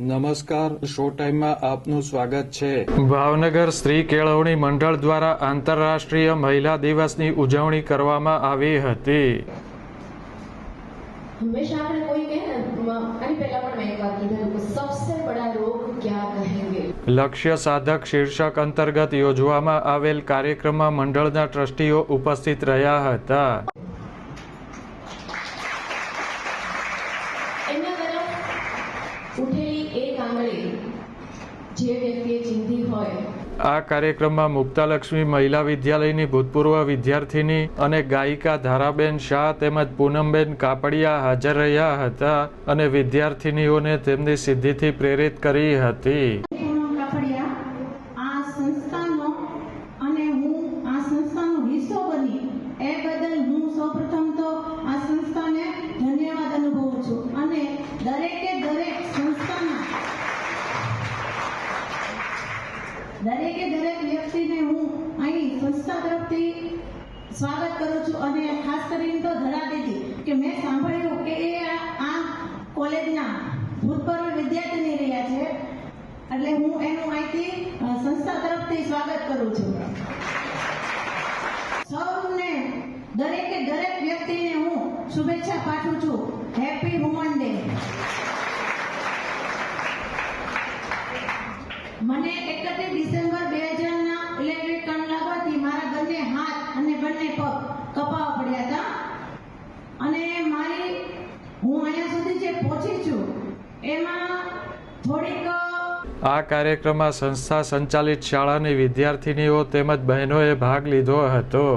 નમસ્કાર શો ટાઈમમાં આપનું સ્વાગત છે. ભાવનગર સ્ત્રી કેળવણી મંડળ દ્વારા આંતરરાષ્ટ્રીય મહિલા દિવસની ઉજવણી કરવામાં આવી હતી. હંમેશા આપણે કોઈ કહે આની પહેલા પણ મેં એક વાત કીધું કે સબસે બડા રોગ ક્યાં કહેંગે? લક્ષ્ય સાધક શીર્ષક અંતર્ગત યોજવામાં આવેલ કાર્યક્રમમાં મંડળના ટ્રસ્ટીઓ ઉપસ્થિત રહ્યા હતા. આ કાર્યક્રમમાં મુક્તાલક્ષ્મી મહિલા વિદ્યાલયની ભૂતપૂર્વ વિદ્યાર્થીની અને ગાયિકા ધારાબેન શાહ તેમજ પૂનમબેન કાપડિયા હાજર રહ્યા હતા અને વિદ્યાર્થિનીઓને તેમની સિદ્ધિથી પ્રેરિત કરી હતી. દરેકે દરેક સંસ્થાના દરેકે દરેક વ્યક્તિને હું અહીં સંસ્થા તરફથી સ્વાગત કરું છું અને ખાસ કરીને તો ધરા દીધી કે મેં સાંભળ્યું કે એ આ કોલેજના ભૂતપૂર્વ વિદ્યાર્થીની રહ્યા છે, એટલે હું એનું અહીંથી સંસ્થા તરફથી સ્વાગત કરું છું. સૌને, દરેકે દરેક વ્યક્તિને હું શુભેચ્છા પાઠવું છું. હેપી વુમન ડે મને એકત્રીસ ડિસેમ્બર બે હજારના ઇલેક્ટ્રિક કરંટ લાગવાથી મારા બંને હાથ અને બંને પગ કપાવા પડ્યા હતા. અને મારી, હું અહીંયા સુધી જે પહોંચી છું, એમાં થોડીક, આ કાર્યક્રમમાં સંસ્થા સંચાલિત શાળાની વિદ્યાર્થિનીઓ તેમજ બહેનોએ ભાગ લીધો હતો.